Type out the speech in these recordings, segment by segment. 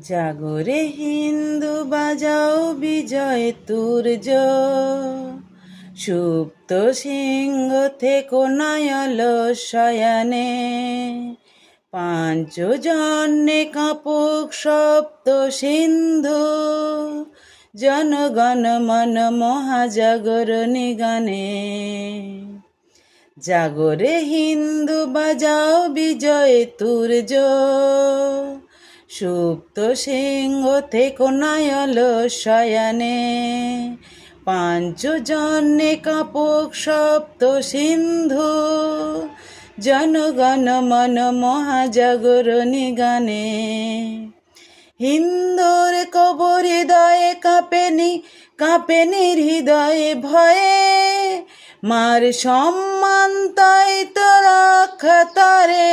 জাগরে হিন্দু, বাজাও বিজয় তুর্য। সুপ্ত সিংহ থেকো নয়ল শয়ানে। পাঞ্চজন্যে কাপুক সপ্ত সিন্ধু। জনগণ মন মহাজাগরণী নিগানে জাগরে হিন্দু, বাজাও বিজয় তুর্য। সুপ্ত সিংহ থেকো নয়ল শয়ানে। পাঞ্চজন্যে কাপক সপ্ত সিন্ধু। জনগণ মন মহাজাগরণী গানে হিন্দুর কবর হৃদয়ে কাঁপেনি কাঁপেনি হৃদয়ে ভয়ে। মার সম্মান তাই তো রক্ষা তারে।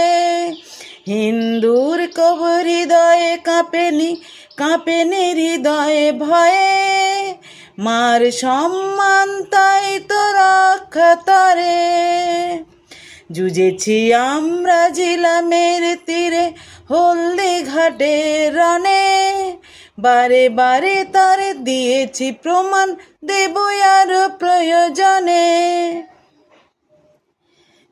হিন্দুর কবর হৃদয়ে কাঁপেনি কাঁপেনি হৃদয়ে ভয়ে। মার সম্মান তাই তো রক্ষা তারে। জুজেছি আমরা জিলামের তীরে, হলদে ঘাটে রনে। বারে বারে তার দিয়েছি প্রমাণ, দেব আর প্রয়োজনে।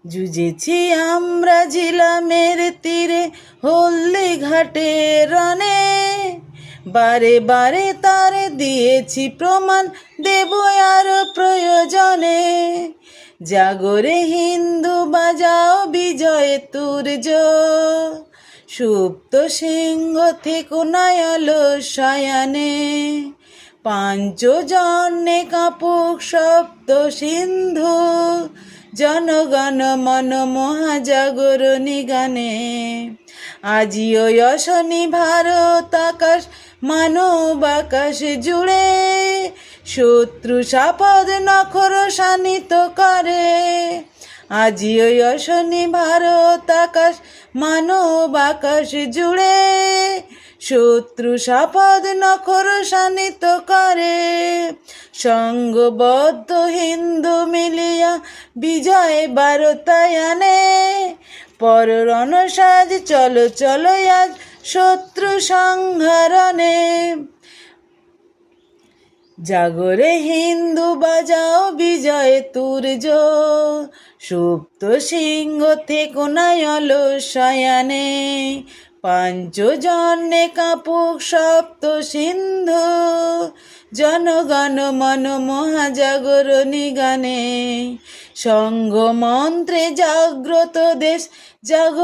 জুজেছি আমরা জিলামের তীরে হলদে ঘাটে রনে বারে বারে তার দিয়েছি প্রমাণ, দেব আর প্রয়োজনে। জাগরে হিন্দু, বাজাও বিজয় তুর্য। সুপ্ত সিংহ থেকো নয়ল শয়ানে। পাঞ্চজন্যে কাপুক সপ্ত সিন্ধু। জনগণ মন মহাজাগরণী গানে আজিও যশনি ভারত আকাশ, মানব আকাশ জুড়ে। শত্রু সাপদ নখর শানিত করে। আজিও যশনি ভারত আকাশ, মানব আকাশ জুড়ে। শত্রু সাপদ নখর শানিত করে। সঙ্গবদ্ধ হিন্দু মিলিয়া বিজয় বারতায়ানে। পর রণসাজ চলো চলো আজ শত্রু সংহারণে। জাগরে হিন্দু, বাজাও বিজয় তুর্য। সুপ্ত সিংহ থেকো নয়ল শয়ানে। পাঞ্চজন্যে কাপুক সপ্ত সিন্ধু। জনগণ মন মহাজাগরণী গানে সঙ্গ মন্ত্রে জাগ্রত দেশ জাগ